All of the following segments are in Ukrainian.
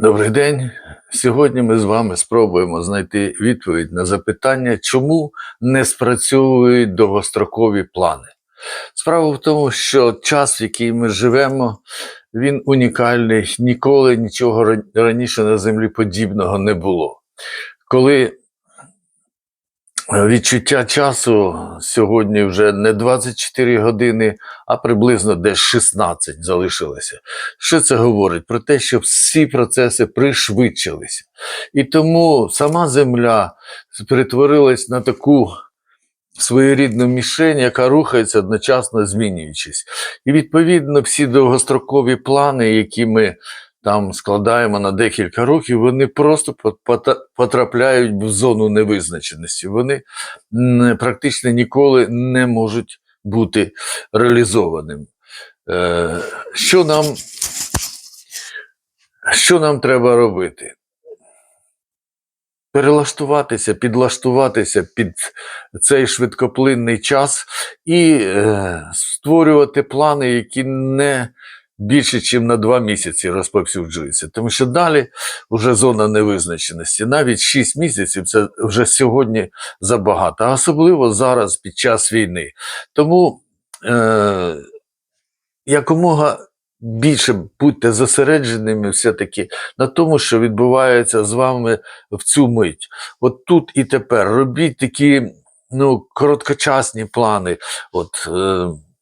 Добрий день. Сьогодні ми з вами спробуємо знайти відповідь на запитання, чому не спрацьовують довгострокові плани. Справа в тому, що час, в який ми живемо, він унікальний. Ніколи нічого раніше на землі подібного не було. Коли відчуття часу сьогодні вже не 24 години, а приблизно десь 16 залишилося. Що це говорить? Про те, що всі процеси пришвидшилися. І тому сама Земля перетворилась на таку своєрідну мішень, яка рухається одночасно змінюючись. І відповідно всі довгострокові плани, які ми там складаємо на декілька років, вони просто потрапляють в зону невизначеності. Вони практично ніколи не можуть бути реалізованими. Е, Що нам, що нам треба робити? Перелаштуватися, підлаштуватися під цей швидкоплинний час і е, створювати плани, які не більше, ніж на два місяці розповсюджуються. Тому що далі вже зона невизначеності. Навіть 6 місяців це вже сьогодні забагато, а особливо зараз під час війни. Тому е, якомога більше будьте зосередженими все-таки на тому, що відбувається з вами в цю мить. От тут і тепер робіть такі ну, короткочасні плани. От е,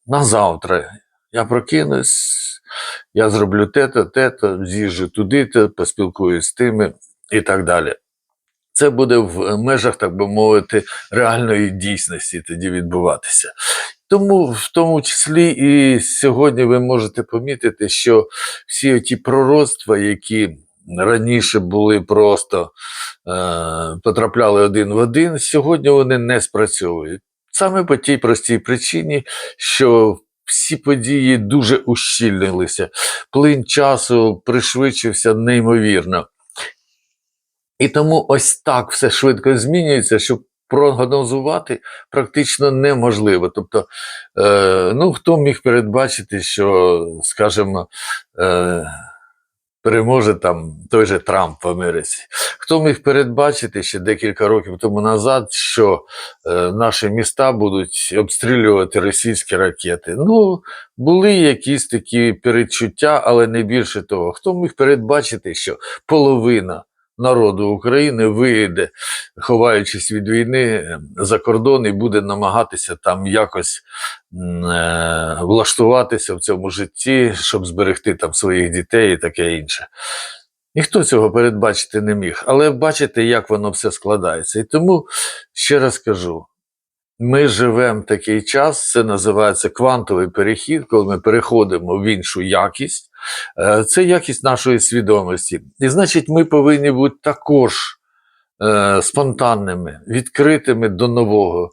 на завтра я прокинусь, я зроблю те-то, те-то, з'їжджу туди-то, поспілкуюсь з тими і так далі. Це буде в межах, так би мовити, реальної дійсності тоді відбуватися. Тому, в тому числі, і сьогодні ви можете помітити, що всі ті пророцтва, які раніше були просто е, потрапляли один в один, сьогодні вони не спрацьовують. Саме по тій простій причині, що всі події дуже ущільнилися, плин часу пришвидшився неймовірно. І тому ось так все швидко змінюється, що прогнозувати практично неможливо. Тобто, е, ну, хто міг передбачити, що, скажімо, е, переможе там той же Трамп в Америці? Хто міг передбачити ще декілька років тому назад, що е, наші міста будуть обстрілювати російські ракети? Ну, були якісь такі передчуття, але не більше того. Хто міг передбачити, що половина народу України виїде, ховаючись від війни за кордон, і буде намагатися там якось е, влаштуватися в цьому житті, щоб зберегти там своїх дітей і таке інше. Ніхто цього передбачити не міг, але бачите, як воно все складається. І тому ще раз кажу: ми живемо такий час, це називається квантовий перехід, коли ми переходимо в іншу якість. Е, Це якість нашої свідомості. І значить, ми повинні бути також е, спонтанними, відкритими до нового.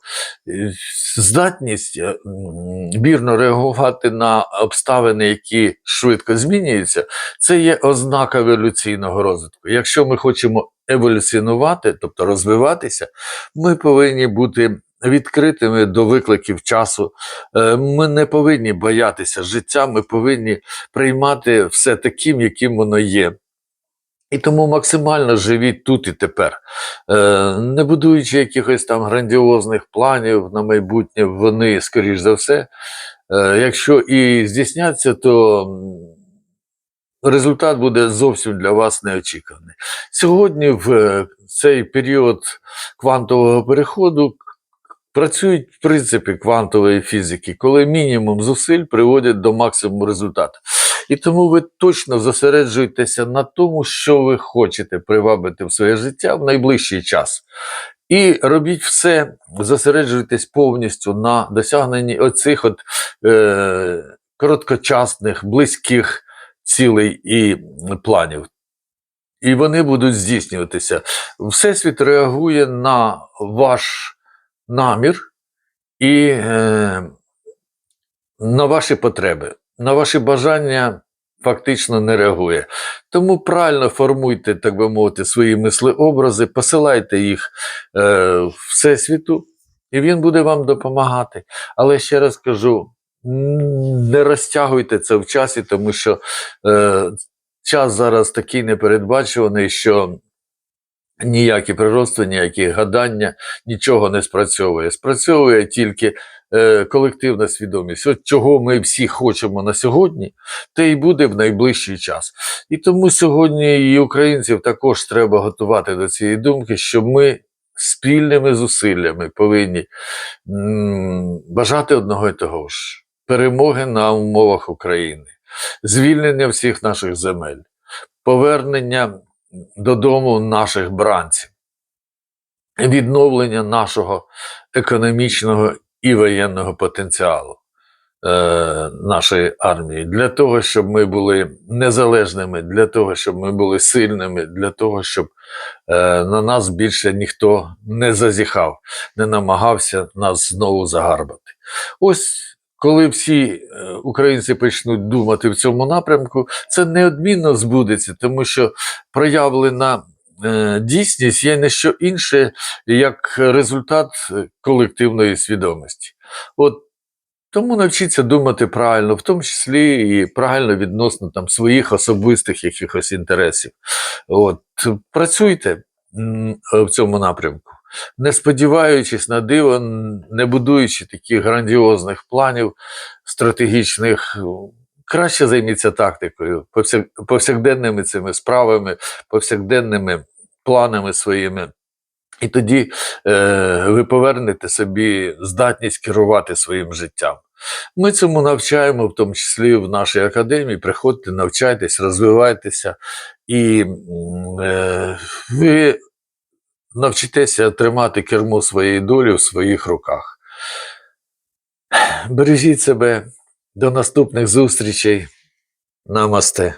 Здатність е, вірно реагувати на обставини, які швидко змінюються, це є ознака еволюційного розвитку. Якщо ми хочемо еволюціонувати, тобто розвиватися, ми повинні бути відкритими до викликів часу. Е, Ми не повинні боятися життя, ми повинні приймати все таким, яким воно є. І тому максимально живіть тут і тепер, Е, не будуючи якихось там грандіозних планів на майбутнє, вони, скоріш за все, е, якщо і здійсняться, то результат буде зовсім для вас неочікуваний. Сьогодні, в цей період квантового переходу, працюють в принципі квантової фізики, коли мінімум зусиль приводять до максимуму результату. І тому ви точно зосереджуєтеся на тому, що ви хочете привабити в своє життя в найближчий час. І робіть все, зосереджуйтесь повністю на досягненні оцих от, е, короткочасних, близьких цілей і планів. І вони будуть здійснюватися. Всесвіт реагує на ваш намір і е, на ваші потреби, на ваші бажання фактично не реагує. Тому правильно формуйте, так би мовити, свої мислеобрази, посилайте їх е, Всесвіту, і він буде вам допомагати. Але ще раз кажу: не розтягуйте це в часі, тому що е, час зараз такий непередбачуваний, що ніякі природства, ніякі гадання нічого не спрацьовує. Спрацьовує тільки е, колективна свідомість. От чого ми всі хочемо на сьогодні, те й буде в найближчий час. І тому сьогодні і українців також треба готувати до цієї думки, що ми спільними зусиллями повинні бажати одного і того ж перемоги на умовах України, звільнення всіх наших земель, повернення додому наших бранців, відновлення нашого економічного і воєнного потенціалу е, нашої армії для того, щоб ми були незалежними, для того, щоб ми були сильними, для того, щоб е, на нас більше ніхто не зазіхав, не намагався нас знову загарбати. Ось коли всі е, українці почнуть думати в цьому напрямку, це неодмінно збудеться, тому що проявлена е, дійсність є не що інше, як результат е, колективної свідомості. От тому навчіться думати правильно, в тому числі і правильно відносно там своїх особистих якихось інтересів. От працюйте в цьому напрямку, не сподіваючись на диво, не будуючи таких грандіозних планів стратегічних. Краще займіться тактикою, повсякденними цими справами, повсякденними планами своїми. І тоді е, ви повернете собі здатність керувати своїм життям. Ми цьому навчаємо, в тому числі в нашій академії. Приходьте, навчайтесь, розвивайтеся, і е, ви навчитеся тримати кермо своєї долі в своїх руках. Бережіть себе. До наступних зустрічей. Намасте.